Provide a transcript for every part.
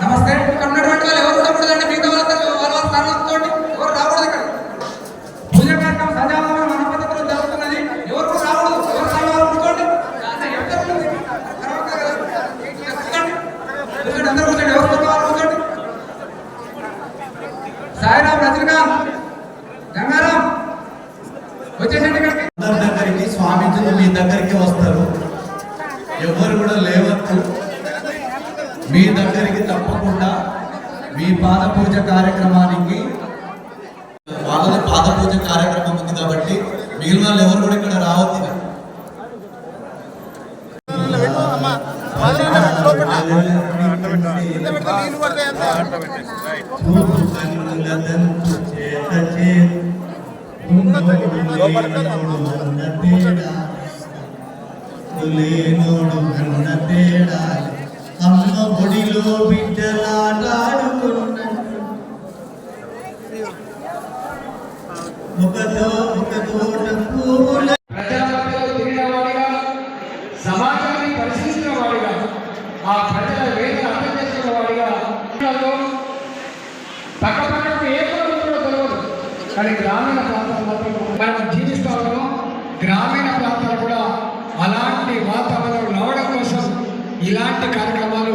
నమస్తే. ఇక్కడ ఉన్నటువంటి ఎవరు ఉండకూడదండి మిగతా వాళ్ళతో వాళ్ళ వాళ్ళ సర్వంతో ఎవరు రాకూడదు ఇక్కడ. పూజ కార్యక్రమం సజావుగా మన పద్ధతిలో జరుగుతున్నది. ఎవరు రాకూడదు ఎవరు రావాలి అందరూ కూర్చోండి ఎవరు కొత్తవారు కూర్చోండి రజనీకాంత్ గంగారాం వచ్చేసండి ఇక్కడికి. దగ్గరికి స్వామీజీలు మీ దగ్గరికి వస్తారు. ఎవరు కూడా లేవచ్చు మీ దగ్గరికి తప్పకుండా మీ పాద పూజ కార్యక్రమానికి వాళ్ళది పాద పూజ కార్యక్రమం ఉంది కాబట్టి మిగిలిన వాళ్ళు ఎవరు కూడా ఇక్కడ రావద్దు లేనోడు కన్న తేడా. గుడిలో ఒడిలో బిడ్డలాడాడుకున్నట్టు ఒకతో వాడిగా సమాజాన్ని పరిశీలించిన వాడిగా ఆ ప్రజల వేదన అర్థం చేసుకున్న వాడిగా పక్క పక్కకు ఏ తెలియదు కానీ గ్రామీణ ప్రాంతాలు మాత్రం మనం జీవిస్తా ఉన్నాం గ్రామీణ ఇలాంటి కార్యక్రమాలు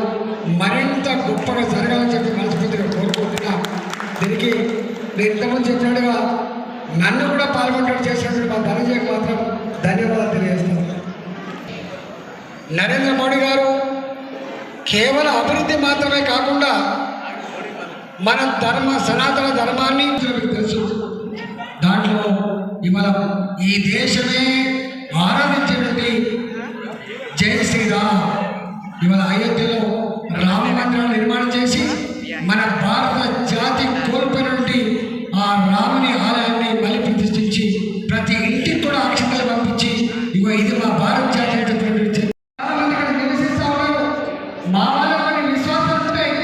మరింత గొప్పగా జరగాలని చెప్పి మనస్ఫూర్తిగా కోరుకుంటున్నా. దీనికి నేను ఇంతకుముందు చెప్పినట్టుగా నన్ను కూడా పాల్గొంటూ చేసినటువంటి మా ధనంజయకు మాత్రం ధన్యవాదాలు తెలియజేస్తున్నాను నరేంద్ర మోడీ గారు కేవలం అభివృద్ధి మాత్రమే కాకుండా మన ధర్మ సనాతన ధర్మాన్ని మీకు తెలుసు. దాంట్లో ఇవాళ ఈ దేశమే ఆరాధించినటువంటి ఇవాళ అయోధ్యలో రామ మందిరం నిర్మాణం చేసి మన భారత జాతి కోల్పోయినటువంటి ఆ రాముని ఆలయాన్ని మళ్ళీ ప్రతిష్ఠించి ప్రతి ఇంటికి కూడా అక్షతలు పంపించి ఇగో ఇది మా భారత జాతి అనేటటువంటి మంది ఇక్కడ నివసిస్తా ఉన్నారు. మా వాళ్ళ కొన్ని విశ్వాసాలు ఉంటాయి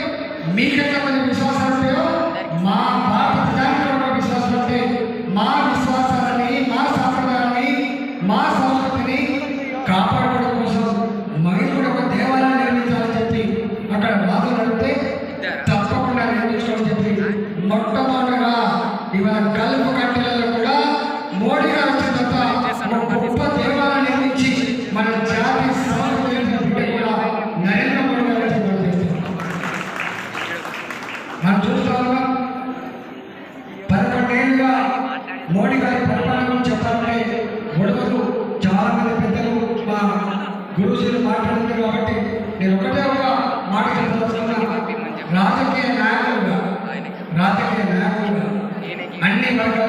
మీకెంత మంది విశ్వాసాలు ఉంటాయో మా భారత జాతిలో ఉన్న విశ్వాసాలు ఉంటాయి మా విశ్వాసాలని మా సాంప్రదాయాన్ని మా సంస్కృతిని కాపాడుకోవడం ఇవాళ కలుపు కట్టెలలో కూడా మోడీ గారు వచ్చిన తర్వాత గొప్ప దేవాలయం నిర్మించి మన జాతి సంస్కృతిని కూడా నరేంద్ర మోడీ గారు మనం చేస్తున్నాం. పదకొండేళ్ళుగా మోడీ గారి పరిపాలన గురించి చెప్పాలంటే గొడవలు చాలా మంది పెద్దలు మా గురువులు మాట్లాడుతున్నారు కాబట్టి నేను ఒకటే ఒక మాట చెప్పదలుచుకున్నాను రాజకీయ Amen.